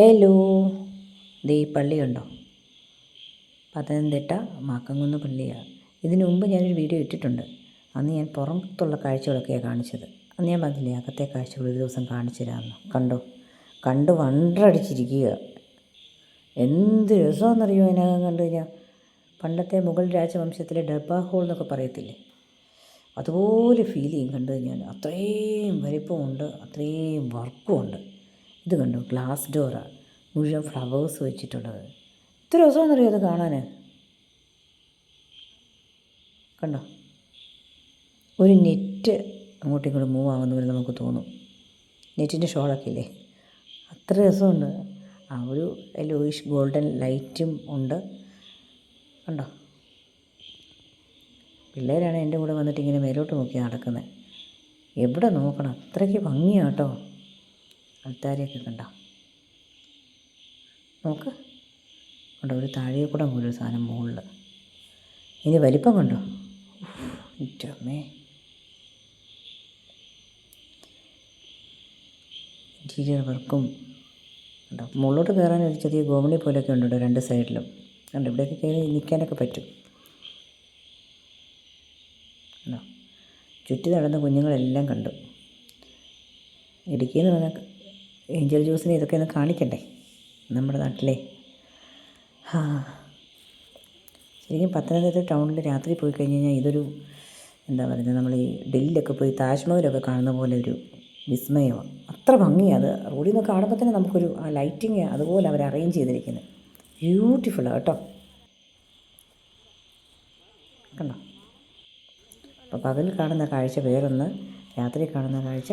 Hello. ദേ പള്ളിയുണ്ടോ പത്തനംതിട്ട മാക്കങ്കുന്ന് പള്ളിയാണ് ഇതിനു മുമ്പ് ഞാനൊരു വീഡിയോ ഇട്ടിട്ടുണ്ട്. അന്ന് ഞാൻ പുറത്തുള്ള കാഴ്ചകളൊക്കെയാണ് കാണിച്ചത്. അന്ന് ഞാൻ പറഞ്ഞില്ലേ അകത്തെ കാഴ്ചകൾ ഒരു ദിവസം കാണിച്ചു തരാമെന്ന് കണ്ടോ കണ്ട് വണ്ടടിച്ചിരിക്കുക എന്ത് രസമാണെന്നറിയോ അതിനകം കണ്ടു കഴിഞ്ഞാൽ പണ്ടത്തെ മുഗൾ രാജവംശത്തിലെ ഡബ്ബ ഹോൾ എന്നൊക്കെ പറയത്തില്ലേ? അതുപോലെ ഫീൽ ചെയ്യും കണ്ടു കഴിഞ്ഞാൽ. അത്രയും വലിപ്പമുണ്ട് അത്രയും വർക്കും ഉണ്ട് ഇത് കണ്ടു? ഗ്ലാസ് ഡോറാണ് മുഴുവൻ ഫ്ലവേഴ്സ് വെച്ചിട്ടുള്ളത്. ഇത്ര രസമാണെന്നറിയോ അത് കാണാൻ കണ്ടോ? ഒരു നെറ്റ് അങ്ങോട്ടും ഇങ്ങോട്ടും മൂവ് ആകുന്ന പോലെ നമുക്ക് തോന്നും. നെറ്റിന്റെ ഷോളൊക്കെ ഇല്ലേ? അത്ര രസമുണ്ട്. ആ ഒരു ലോയിഷ് ഗോൾഡൻ ലൈറ്റും ഉണ്ട്. കണ്ടോ? പിള്ളേരാണ് എന്റെ കൂടെ വന്നിട്ട് ഇങ്ങനെ മേലോട്ട് നോക്കി നടക്കുന്നത് എവിടെ നോക്കണം? അത്രയ്ക്ക് ഭംഗിയാണ് കേട്ടോ ആൾക്കാരെയൊക്കെ കണ്ടോ? നോക്ക്. കണ്ടോ ഒരു താഴെ കൂടെ പോലൊരു സാധനം മുകളിൽ ഇനി വലിപ്പം കണ്ടോ? ഇറ്റമ്മേ ഇന്റീരിയർ വർക്കും കണ്ടോ? മുകളിലോട്ട് കയറാൻ ഒരു ചെറിയ ഗോമണി പോലെയൊക്കെ ഉണ്ട് രണ്ട് സൈഡിലും. കണ്ടോ ഇവിടെയൊക്കെ കയറി നിൽക്കാനൊക്കെ പറ്റും. കണ്ടോ? ചുറ്റി നടന്ന കുഞ്ഞുങ്ങളെല്ലാം കണ്ടു. ഇടുക്കിയെന്ന് വന്ന ഏഞ്ചൽ ജ്യൂസിനെ ഇതൊക്കെ ഒന്ന് കാണിക്കണ്ടേ? നമ്മുടെ നാട്ടിലെ. ഹാ. ശരിക്കും പത്തനംതിട്ട ടൗണിൽ രാത്രി പോയി കഴിഞ്ഞ് കഴിഞ്ഞാൽ ഇതൊരു എന്താ പറയുന്നത് നമ്മൾ ഈ ഡൽഹിയിലൊക്കെ പോയി താജ്മഹലൊക്കെ കാണുന്ന പോലെ ഒരു വിസ്മയമാണ്. അത്ര ഭംഗിയാണ് അത്. റോഡിൽ നിന്ന് കാണുമ്പോൾ തന്നെ നമുക്കൊരു ആ ലൈറ്റിങ് അതുപോലെ അവർ അറേഞ്ച് ചെയ്തിരിക്കുന്നത് ബ്യൂട്ടിഫുള്ളാണ് കേട്ടോ. കണ്ടോ? അപ്പോൾ പകൽ കാണുന്ന കാഴ്ച വേറൊന്ന് രാത്രി കാണുന്ന കാഴ്ച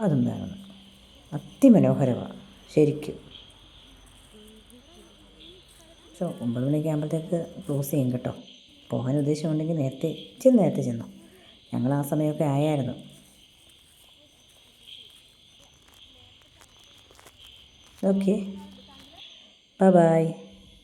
അതും വേറൊന്ന്. അതിമനോഹരമാണ് ശരിക്കും. സോ ഒമ്പത് മണിയൊക്കെ ആകുമ്പോഴത്തേക്ക് ക്ലോസ് ചെയ്യും കേട്ടോ. പോകാൻ ഉദ്ദേശമുണ്ടെങ്കിൽ നേരത്തെ ഇച്ചിരി നേരത്തെ ചെന്നു. ഞങ്ങൾ ആ സമയമൊക്കെ ആയായിരുന്നു. Okay bye bye